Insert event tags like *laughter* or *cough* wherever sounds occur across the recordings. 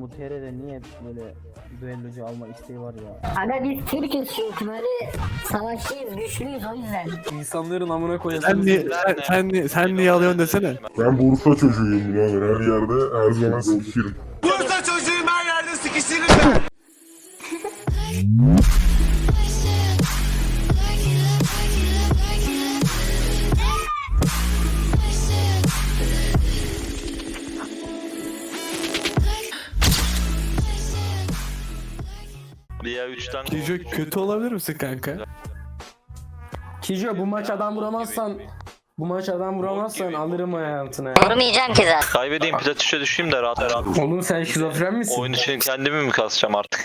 Bu TR'de niye böyle düellocu alma isteği var ya? Aga biz Türk'üz çünkü böyle savaşçıyız, güçlüyüz o yüzden. İnsanların amına koyasın. Sen niye, sen, sen, niye- sen niye alıyorsun desene. Ben Bursa çocuğuyum birader. Her yerde her zaman sikirim. Diğer 3'ten Kijo kötü olabilir misin kanka? Kijo bu maç adam vuramazsan bu maç adam vuramazsan alırım hayatına. Vurmayacağım ki zaten. kaybedeyim platüşe düşeyim de rahat rahat. Oğlum sen şizofren misin? Oyun için kendimi mi kasacağım artık?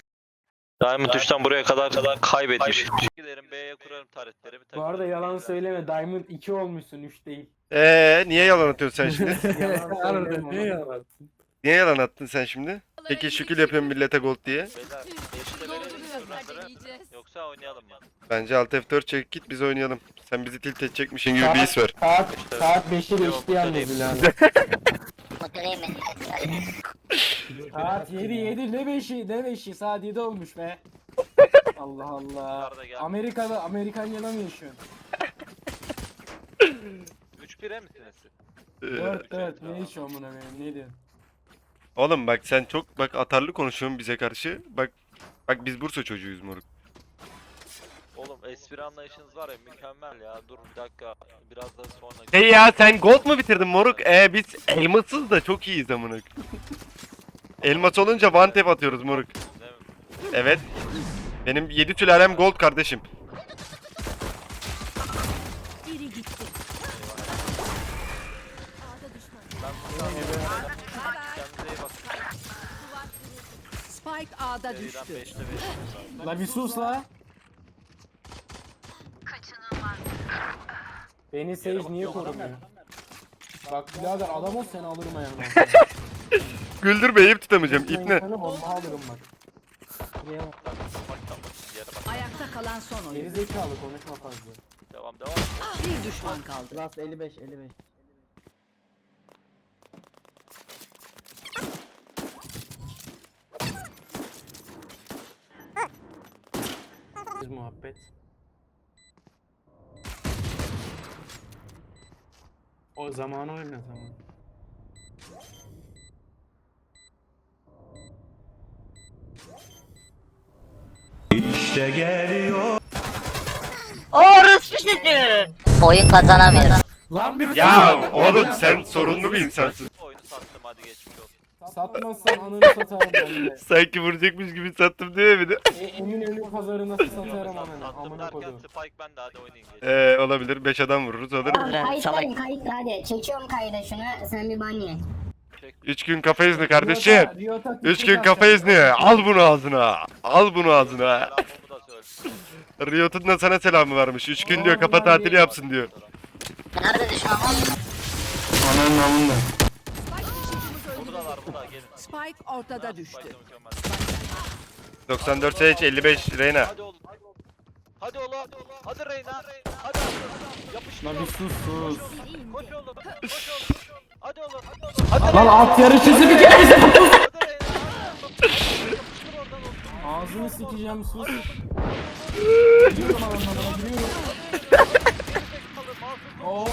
Diamond 3'ten buraya kadar kaybetmiş. Giderim B'ye kurarım taretlerimi. Bu arada yalan söyleme Diamond 2 olmuşsun 3 değil. Ee niye yalan atıyorsun sen şimdi? *laughs* Yalan niye yalan? niye yalan attın sen şimdi? Peki şükür yapıyorum millete gold diye. Beyler şunları. Yoksa oynayalım mı? Bence alt F4 çek git biz oynayalım. Sen bizi tilt edecekmişsin gibi bir his ver. Saat, saat 5'te geçti yalnız Bilal. Bakayım ben. Saat 7 7 ne 5'i ne 5'i saat 7 olmuş be. Allah Allah. Arda gel. Amerika'da Amerikanya'da mı yaşıyorsun? 3-1'e misiniz? Ee, 4 4 ne iş amına benim ne diyorsun? Oğlum bak sen çok bak atarlı konuşuyorsun bize karşı. Bak bak biz Bursa çocuğuyuz moruk. Oğlum espri anlayışınız var ya mükemmel ya. Dur bir dakika. Biraz da sonra. Hey ya sen gold mu bitirdin moruk? Ee biz elmasız da çok iyiyiz amına. Elmas olunca one tap atıyoruz moruk. Evet. Benim 7 sülalem gold kardeşim. Biri gitti. Kendinize iyi bakın. Spike A'da düştü. 5'te 5. La bir sus la. Beni Sage niye korumuyor? Bak birader adam ol seni alırım ayağına. *laughs* Güldürmeyip tutamayacağım ipne. Sana bomba alırım bak. Ayakta kalan son Geri oyun. zekalı konuşma fazla. Devam devam. Bir düşman kaldı. Last 55 55. muhabbet. O zamanı oyna tamam. Oyun kazanamıyoruz. Lan bir Ya oğlum sen sorunlu bir insansın. Oyunu sattım hadi geçmiş olsun. Satmazsan ananı satarım ben de. Sanki vuracakmış gibi sattım diye mi de? E, Eminönü pazarına satarım ananı. Sattım Amına derken kodum. Spike ben de hadi oynayın. Ee, olabilir 5 adam vururuz olur. Kayıttayım kayıt hadi. Çekiyorum kayda şunu. Sen bir ban ye. 3 gün kafa izni kardeşim. Riota 3 TikTok gün kafa atacak. izni. Al bunu ağzına. Al bunu ağzına. Selamımı da söyle. Riot'un da sana selamı varmış. 3 gün diyor kafa tatili yapsın diyor. Nerede düşman var? Burada gelin. Spike ortada düştü. Spike'ı mükemmel. 94 Sage 55 Reyna. Hadi oğlum. Hadi oğlum. Hadi Reyna. Hadi hadi. Yapıştır Lan bir oğlum. sus sus. Koş oğlum. Koş oğlum. Hadi oğlum. Hadi Lan at yarışçısı bir kere bize Hadi. Hadi. Oğlum. Ağzını sikeceğim sus. Giriyorum alanlarına giriyorum. Oh.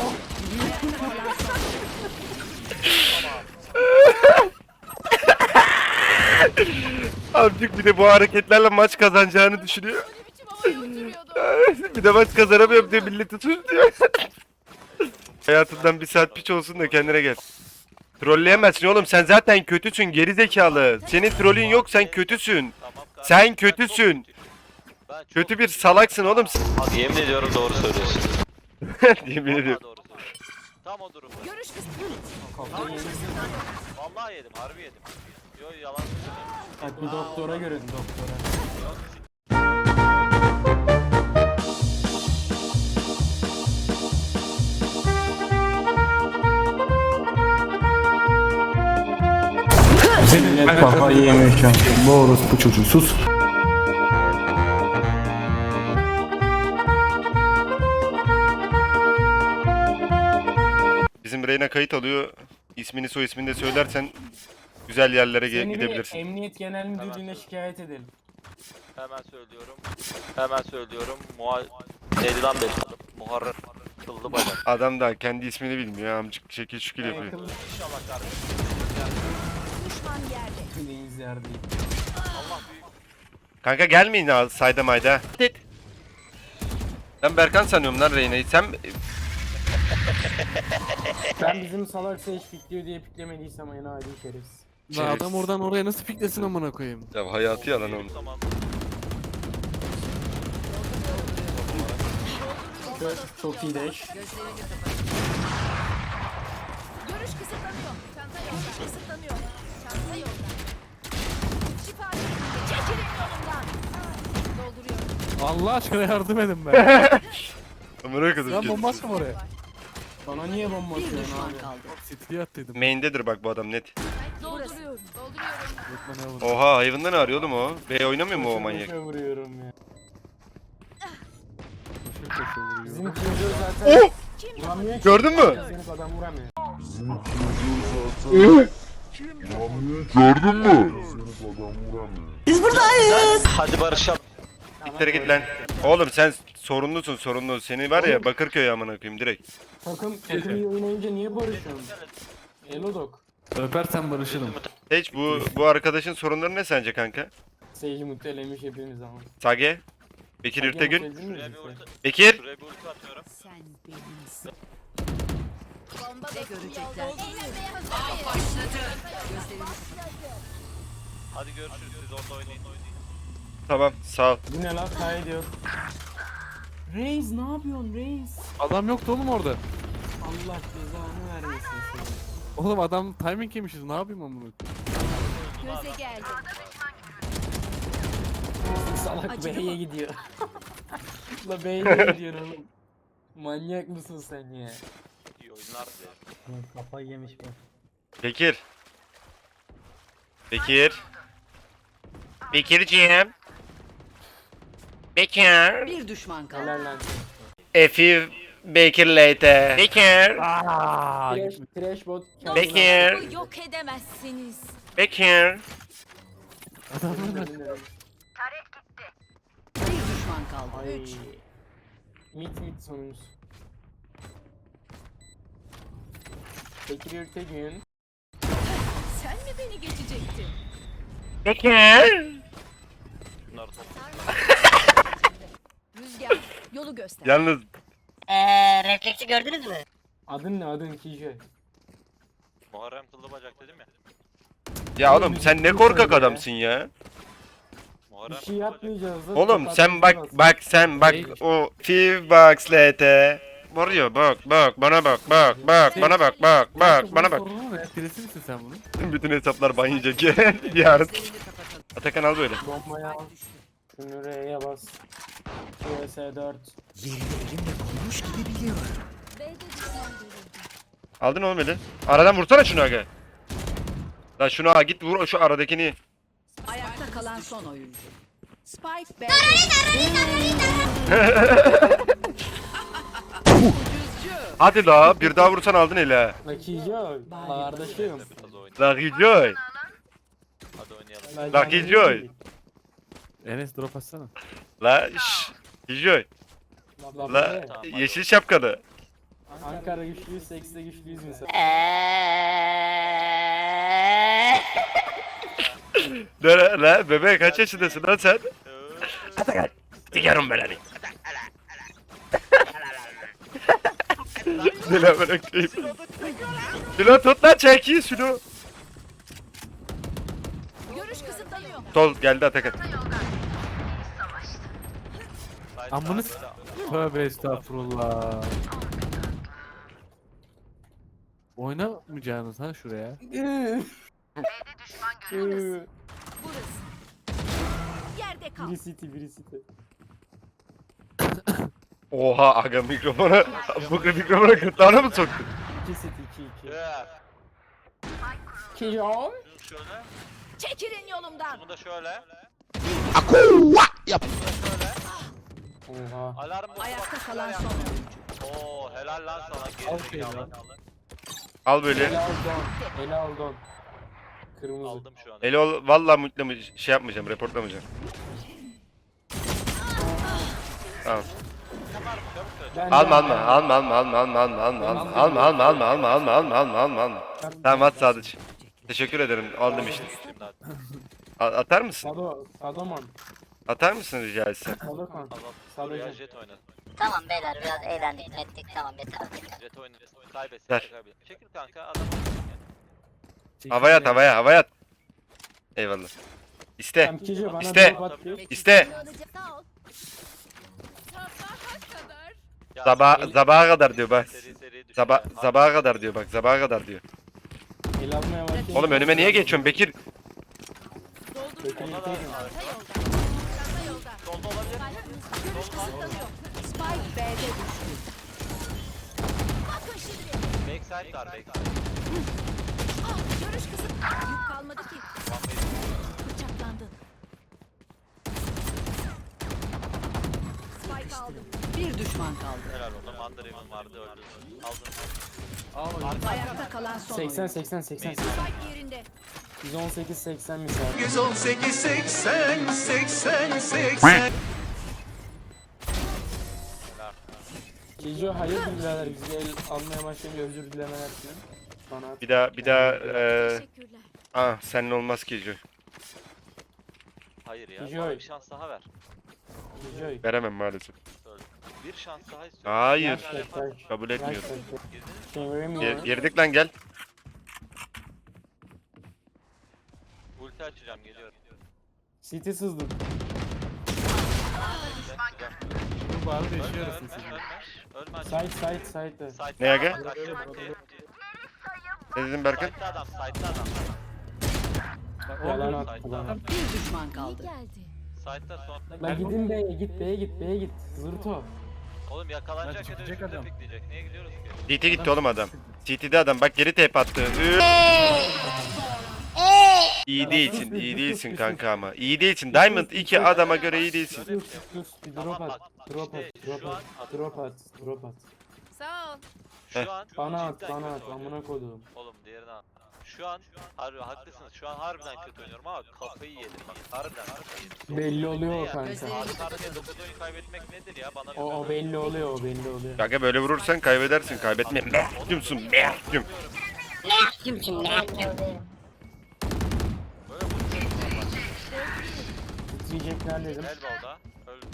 Amcık bir de bu hareketlerle maç kazanacağını düşünüyor. bir de maç kazanamıyorum diye milleti suçluyor. *laughs* Hayatından bir saat piç olsun da kendine gel. Trolleyemezsin oğlum sen zaten kötüsün geri zekalı. Senin trollün yok sen kötüsün. Sen kötüsün. Kötü bir salaksın oğlum. Hadi *laughs* yemin ediyorum doğru söylüyorsun. Yemin ediyorum. Tam o durum. Görüş kısmı. Vallahi yedim, harbi yedim. Yo yalan söylemiyorum. Evet bir doktora görün doktora. Millet kafayı yemiyor şu an. Bu orospu çocuğu sus. Bizim Reyna kayıt alıyor. İsmini soy ismini de söylersen güzel yerlere ge- Seni bir gidebilirsin. Emniyet Genel Müdürlüğü'ne şikayet edelim. Hemen söylüyorum. Hemen söylüyorum. Muha... Neydi lan benim adım? Muharrem Kıllı Bacak. Adam da kendi ismini bilmiyor. Amcık şekil şükür yapıyor. Yakın İnşallah kardeşim. Düşman yerde. deniz yerdeyim. Kanka gelmeyin ha sayda mayda. Dit. Ben Berkan sanıyorum lan Reyna'yı. Sen Ben bizim salak seç pikliyor diye piklemediysem en adi şerefsiz. Lan adam oradan oraya nasıl piklesin amına koyayım? ya hayatı yalan oğlum. Tamam. Çok, iyi deş. Görüş kısıtlanıyor. Çanta yolda. Kısıtlanıyor. Çanta yolda. Şifa Çekilin yolumdan. Dolduruyorum. Allah aşkına yardım edin be. *laughs* Amına Lan kadar. bomba attım oraya. Bana niye bomba atıyorsun abi? City'ye attıydım. Main'dedir bak bu adam net. Dolduruyorum. Oha hayvandan arıyor oğlum o. B oynamıyor mu o manyak? koşa vuruyorum ya. Koşa koşa vuruyor. Bizim Killjoy zaten Oh! vuramıyor ki. Gördün mü? Zenit adam vuramıyor. Gördün mü? Hadi barışalım. Gittere git lan. Oğlum sen sorunlusun sorunlu. Seni var ya Bakırköy amına koyayım direkt. Takım, takım iyi oynayınca niye barışıyorsun? Elodok. Öpersen barışırım. Hiç bu bu arkadaşın sorunları ne sence kanka? Seyirci mutlelemiş hepimiz ama. Sage? Bekir Sage Ürtegün? mutlu edilmiyor Şuraya bir bizi. ulti, Bekir? şuraya bir ulti atıyorum. Sen benimsin. Bomba Ne dostum görecekler? yolda. Eğlenmeye hazır mıyız? Hadi görüşürüz. Siz orada oynayın. Tamam sağ ol. Bu ne lan kaydediyor. Reis ne yapıyorsun Reis? Adam yoktu oğlum orada. Allah cezanı vermesin seni. Oğlum adam timing yemişiz ne yapayım amına Göze geldi. Salak Acıdı B'ye gidiyor. *laughs* La B'ye gidiyor oğlum. Manyak mısın sen ya? İyi oyunlar dilerim. Kafayı yemiş bu. Bekir. Bekir. Bekirciğim. Bekir. Bir düşman kaldı. Helal lan. Few Bekir later. Bekir. Trash, trash bot. kendine- Bekir. Yok edemezsiniz. Bekir. Bir düşman kaldı. Ay. Üç. Mit mit sonuncusu. Bekir Ürtegün. Sen mi beni geçecektin? Bekir. *laughs* Rüzgar yolu göster. Yalnız Eee refleksi gördünüz mü? Adın ne adın Killjoy? Muharrem Kıllı Bacak dedim ya. ya oğlum sen ne korkak adamsın ya. Muharrem Bir şey Kıllı Bacak. yapmayacağız. Oğlum tokat sen bak bak sen bak o few bucks later. Vuruyor bak bak bana bak bak bak bana bak bak bak bana bak. Misin sen bunun? Bütün hesaplar ban yiyecek yarın. Atakan al böyle. Bombaya al. Şunu R'ye bas. CS4. B'de düşman görüldü. Aldın oğlum eli. Aradan vursana şunu aga. Lan şunu ha git vur şu aradakini. Ayakta kalan son oyuncu. Spike B'de. *laughs* Hadi la bir daha vursan aldın eli ha. Kardeşim. La Gijoy. Hadi oynayalım. Enes drop atsana. La şş. Gijoy. La, La. Tamam, hadi. yeşil şapkalı. Ankara güçlüyüz, sekste güçlüyüz mesela. *laughs* La, la bebe kaç yaşındasın lan sen? Atakan. Sikerim ben hadi. Ne lan ben ökeyim. Şunu tut lan çeki şunu. Görüş kısıtlanıyor. Tol geldi Atakan. Amını s-. Tövbe estağfurullah. Oynamayacaksınız ha şuraya. *laughs* Burası. Yerde kal. biri city, biri city. Oha aga mikrofona *laughs* bu mikrofona gırtlağına mı soktun? 2 city, 2 2. Yeah. Killjoy. Şunu şöyle. Çekilin yolumdan. Bunu da şöyle. Oha. Alarm botu Ayakta bak, kalan son oyuncu. Oo helal lan sana Al geri şeyi zekalı. lan. Al böyle. Ele al don. Ele al don. Kırmızı. Aldım şu an. Eli ol vallahi mutlama şey yapmayacağım, reportlamayacağım. Tamam. Ben Alma alma alma alma alma alma alma alma alma alma alma alma alma alma alma alma alma alma Tamam at Sadıç. Teşekkür ederim aldım işte. A- Atar mısın? Sado, Sadoman. Atar mısın rica etsem? Sadokan. Buraya Sadocan. jet oynadı. Tamam beyler biraz eğlendik ettik tamam yeter. Jet oynadı. Kaybetsin. Ver. Çekil kanka adam. Havaya at havaya havaya at. Eyvallah. İste. Tamam Kijo bana bir. İste. Sağ ol. Ya, Sabah sabaha kadar diyor bak. Sabah sabaha kadar diyor bak. Sabaha kadar diyor. El almaya başlayayım. Oğlum önüme niye geçiyorsun Bekir? Backside var backside. Ah, görüş kısıt. Yük kalmadı ki. Bıçaklandın. Spike aldım. Bir düşman kaldı. Helal olsun. Mandarimin vardı öldü. Aldın. Ayakta kalan son 80 oyuncu. 80 80 80. Spike yerinde. 118 80 misal. 118 80 80 80 Kijo hayırdır birader bizi el almaya başlayınca özür dilemeler için. Bana. Bir daha bir daha eee Teşekkürler. ah seninle olmaz ki Joy. Hayır ya. Joy. Bana bir şans daha ver. Kijo. Veremem maalesef. Bir şans daha istiyorum. Hayır. Kabul etmiyorum. Girdiniz mi? Şey vereyim mi? Gir- ya? girdik lan gel. Ulti açacağım geliyorum. City sızdım. Güzel, güzel. Bu arada Ölme yaşıyor ölme arasını ölme. sizin. Ölme aç. Side side. Ne aga? Ne dedin Berkan? Side'da adam, side'da adam. Yalan attı bana. adam. Bir düşman İyi kaldı. geldi. Side'da son. Lan gidin B'ye git B'ye git B'ye git. Zırto. Oğlum yakalanacak ya da çıkacak üstüne adam. pikleyecek. Niye gidiyoruz ki? CT gitti oğlum adam. CT'de adam bak geri tep attı. Üf. İyi değilsin, iyi değilsin kanka ama. İyi değilsin. Diamond 2 adama göre iyi değilsin. Sus sus bir drop at. Drop at. Drop şu at. an- Drop at. Drop at. Sağ ol. Şu an Bana at cidden bana kötü at oynuyorum. amına koduğum. Oğlum diğerini al. Şu an harbi haklısınız. Şu an harbiden kötü oynuyorum ama kafayı yedim. Bak harbiden kafayı yedim. Belli oluyor o kanka. Arka arkaya 9 oyun kaybetmek nedir ya? Bana O, o belli oluyor o belli oluyor. Kanka böyle vurursan kaybedersin. Kaybetme. Mehkumsun. Mehkum. Kimsin ne? Titriyecekler dedim. Elbow'da. Öldü.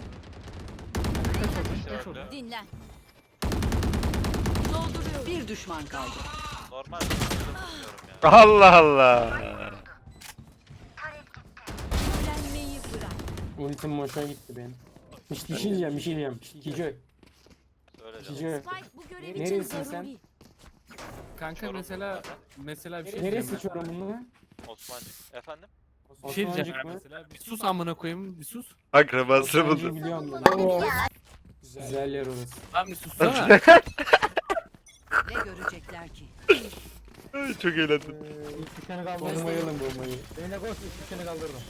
İşte öldü. Dinlen. Dolduruyorum. Bir düşman kaldı. Normal şey ya. Allah Allah. Öğrenmeyi bırak. Ultim boşa gitti benim. Bir, bir şey diyeceğim bir şey diyeceğim. Kijo. Söyle canım. Kijo. Spike bu görev için Neresin sen? zaruri. Kanka Çorum mesela mesela bir şey Neresi diyeceğim ben. Çorumlu? Osmancı. Efendim? Bir şey diyeceğim Osmancık mı? mesela. Bir sus amına koyayım bir sus. Akrabası biliyorum ben. Güzel yer orası. Lan bir sussana. *laughs* Ne görecekler ki? Çok eğlendim. Bombayı alın bombayı. Beyne koş üstünü kaldırdım.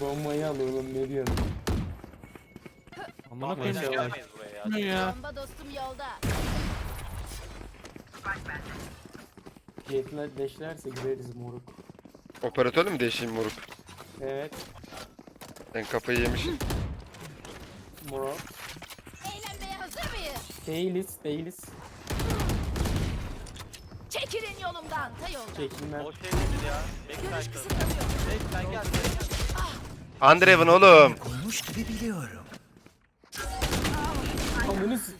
Bombayı al oğlum ne diyorsun? Amına koyayım gelmeyiz buraya ya. Ne ya? Bomba dostum yolda. Jetler deşlerse gireriz moruk. Operatör mü değişeyim moruk? Evet Ben kafayı yemişim. moruk. Eğlenmeye hazır mıyız? Değiliz değiliz. Çekilin yolumdan. Ta yolda. Çekilmem. O şey nedir ya? Görüş Backside. kısıtlanıyor. Backside gel. Andreven oğlum. Amını s-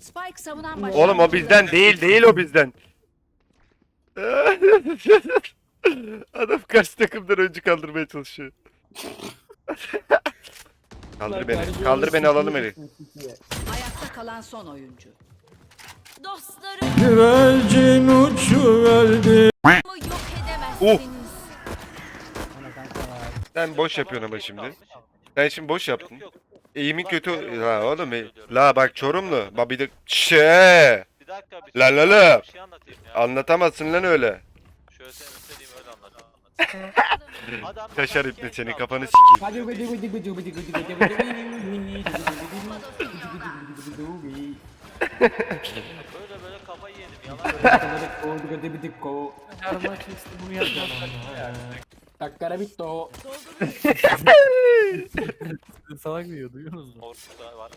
Spike savunan baş. Oğlum o bizden değil değil o bizden. *laughs* Adam karşı takımdan önce kaldırmaya çalışıyor. *laughs* kaldır beni. Kaldır beni alalım eli. Ayakta kalan son oyuncu. Dostlarım. Güvercin uçuverdi. yok edemezsiniz. Sen boş yapıyorsun ama şimdi. Sen şimdi boş yaptın. Eğimin kötü. La oğlum. e- La bak Çorumlu. Bak bir de şey. Bir dakika bir La la la. Bir şey anlatayım ya. Anlatamazsın lan öyle. Şöyle. Adam Kaşar adam ipne genç seni aldı. kafanı sikeyim. Hadi gıdı gıdı gıdı gıdı gıdı gıdı gıdı. Böyle böyle kafayı yedim yalan. Maç işte bunu yapacağım. Takkara bitti o. Salak diyor duyuyorsunuz mu? Ortada var.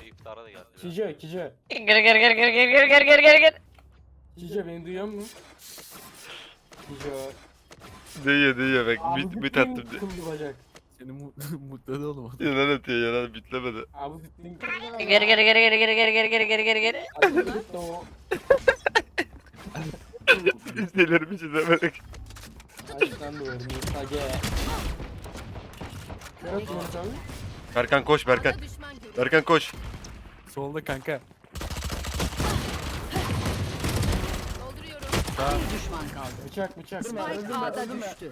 Şey iftara da geldi. Kijo, Kijo. Gir gir gir gir gir gir gir gir gir gir. Kijo beni duyuyor musun? Kijo. Duyuyor duyuyor bak Abi bit, bit attım diye. kıldı bacak. Seni mu *laughs* mutladı oğlum. Yalan atıyor yalan bitlemedi. Abi bütün Gir gir gir gir gir gir gir gir gir gir gir gir. Takkara bitti o. İzleyelerimi çizemedik. Açtan yapıyorsun abi? Berkan koş Berkan. Berkan koş. Solda kanka. Dolduruyorum. Bir düşman kaldı. Bıçak bıçak. Spike A'da düştü.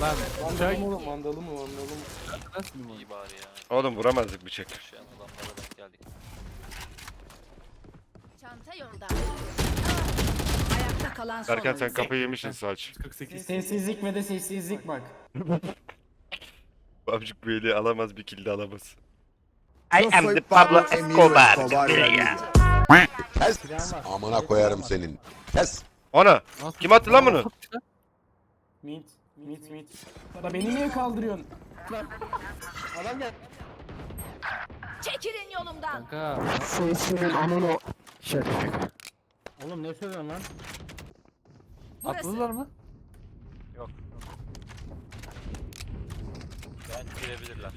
Lan Mandalı mı oğlum? Mandalı mı? Mandalı mı? nasıl mı? İyi bari ya. Oğlum vuramazdık bıçak. Şu an adamlara denk geldik. Çanta yolda. Ayakta kalan son Berkan sen oyuncu. kafayı yemişsin saç. 48. Sessizlik ve de sessizlik bak. Babcık böyle alamaz bir kill de alamaz. I am the Pablo Escobar. Amına koyarım senin. Kes. Ana! Kim attı lan bunu? Mit. Mit mit. Da beni niye kaldırıyorsun? Adam gel. Çekilin yolumdan. Kanka. Oğlum ne söylüyorsun lan? Atladılar mı? Ben girebilirler.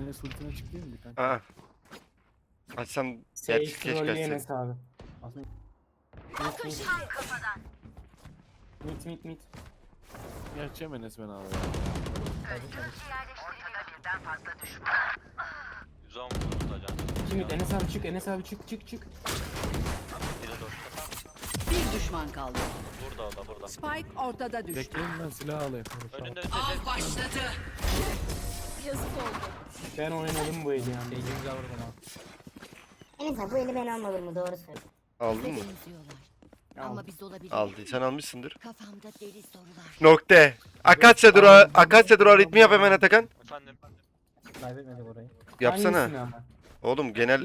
Yine sultana çıkıyor mu kanka? Aa. Açsam geç geç trolleyen kaçsın. hesabı. Aslında Mit mit. Mit mit mit. Gerçi Enes ben abi. 110 vurdu da can. İki mit. Enes abi çık. Enes abi çık çık çık. Biri doşta. Bir düşman kaldı. Burada o da burada. Spike ortada düştü. Bekleyin ben silah alayım. Önünde önünde. Av başladı. Yazık oldu. Ben oynadım bu eli yani. Seyircimizi vurdum ha. Neyse bu eli ben almadım mı doğru söylüyorsun. Aldın mı? Benziyorlar. Ama biz olabilir. Aldıysan almışsındır. Kafamda deli sorular. Nokta. Akasya duru Akasya duru ritmi yap hemen Atakan. Efendim. Kaybetmedik orayı. Yapsana. Hangisini ama? Oğlum genel.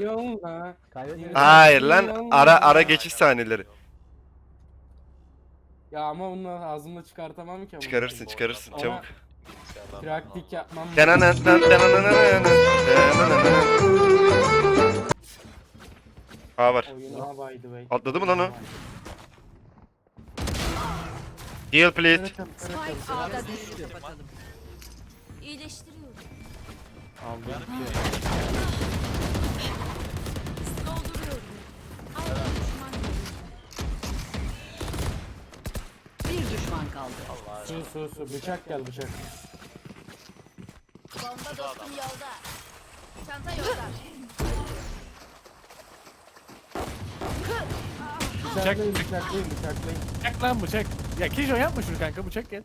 Kaybetmedik. Hayır lan ara ara geçiş sahneleri. Ya ama bunu ağzımda çıkartamam ki. ama. Çıkarırsın çıkarırsın Ama çabuk. Praktik yapmam. Aa var. Oyuna by the way. Atladı mı lan o? Heal please. Spike A'da düştü. İyileştiriyorum. Aldım. Dolduruyorum. A'da düşman görüyor. Bir düşman kaldı. Su su su. Bıçak gel bıçak. Bomba dostum yolda. Çanta yolda. Bıçaklayın bıçaklayın bıçaklayın. Çek lan bıçak. Ya Kijo yapma şunu kanka bıçak gel.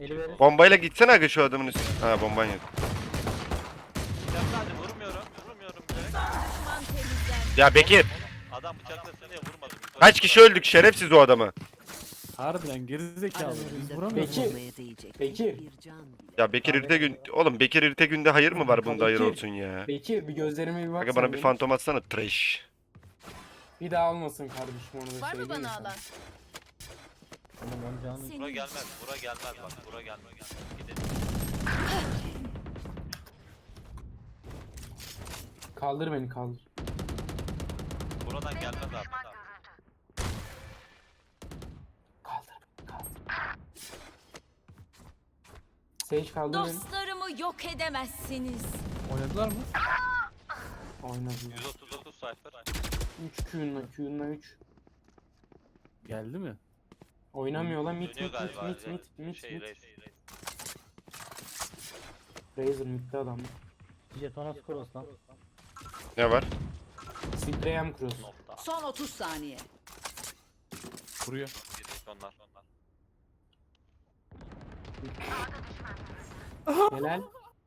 Eli. Bombayla gitsene aga şu adamın üstüne. Ha bomban yok. Ya hadi vurmuyorum. Vurmuyorum direkt. Düşman temizlendi. Ya Bekir. Adam bıçaklasın diye vurmadım. Kaç kişi öldük şerefsiz o adamı. Harbiden gerizekalı. Biz vuramıyoruz. Değecek Bekir. Ya Bekir irte gün... Oğlum Bekir irte günde hayır mı var bunda hayır Bekir. olsun ya. Bekir bir gözlerime bir bak. Aga sen bana bir benim. fantom atsana trash. Bir daha almasın kardeşim onu da Var mı söyleyeyim bana sana. alan? Bura gelmez. Bura gelmez bak. Bura gelmez. Gidelim. Kaldır beni kaldır. Buradan gelmez abi. Kaldır beni kaldır. Sage kaldır beni. Dostlarımı yok edemezsiniz. Oynadılar mı? Oynadı. 139 sayfa. 3 Q'nla Q'nla 3. Geldi mi? Oynamıyor lan mit Dönüyor mit mit galiba. mit ya. mit mit Şey. Razer midde adam. Jetona Skoros lan. Ne var? Sprayem cross. Nokta. Son 30 saniye. Vuruyor. Onlar. Helal.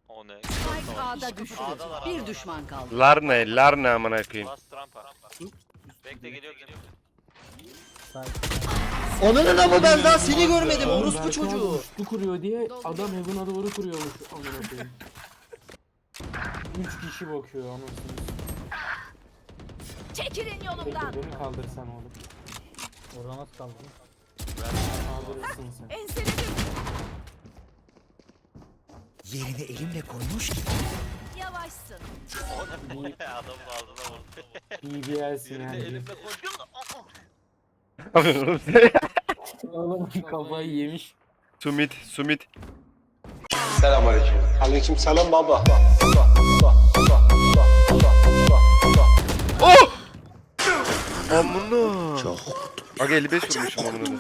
O ne? Spike A'da düştü. A'dalar, Bir A'dalar. düşman kaldı. Lar ne? Lar ne amına koyayım. Last. Bekle geliyor geliyor. Onunun ama ben daha seni görmedim orospu Berkay çocuğu. Üçlü kuruyor diye adam Heaven'a doğru kuruyormuş amına koyayım. Üç kişi bakıyor anasını. Çekilin yolumdan. Beni kaldırsan oğlum. Orada nasıl kaldın? Kaldırırsın sen. Enseledim. Yerini elimle koymuş gibi. Yavaşsın. Adamın ağzına vurdu. BBL'sin yani. Elimle koydum da. Oğlum kafayı yemiş. Sumit, Sumit. Aleyküm selam baba. Oh! Amına. Çok Aga 55 vurmuşum amına.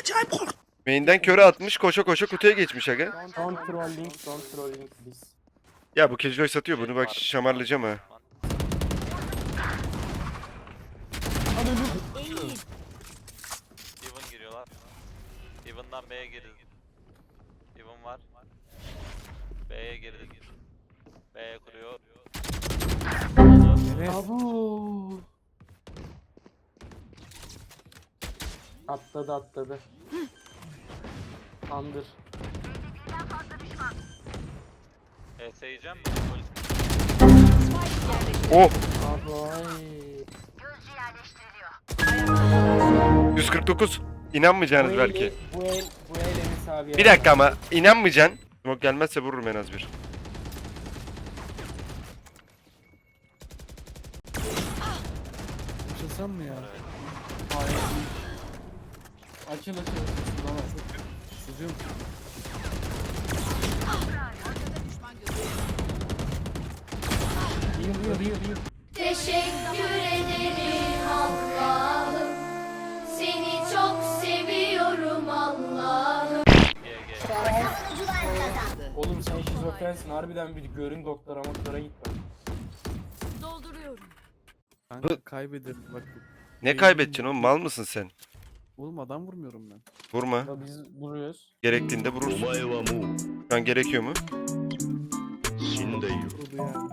Acayip korktum. Main'den köre atmış koşa koşa kutuya geçmiş aga. Don't trolling, don't trolling please. Ya bu Killjoy satıyor bunu bak şamarlayacağım ha. Even giriyorlar. Even'dan B'ye girdi. Even var. B'ye girdi. B'ye kuruyor. Abu. Atladı atladı. Andır. ES yiyeceğim mi? Oh! Abi ay. 149. İnanmayacaksınız Bu belki. eli- Bu el, bu el abi. Bir dakika ama inanmayacaksın. Smoke gelmezse vururum en az bir. Açılsam mı ya? Açıl açıl. Sızıyorum. Yıl yıl yıl yıl. Teşekkür ederim Allah'ım. Seni çok seviyorum Allah'ım. Oğlum sen şizofrensin harbiden bir görün doktora doktora gitme. Dolduruyorum. Kanka kaybederim bak. Ne kaybedeceksin oğlum mal mısın sen? Oğlum adam vurmuyorum ben. Vurma. Ya biz vuruyoruz. Gerektiğinde vurursun. Şu an gerekiyor mu? Vurdu yani.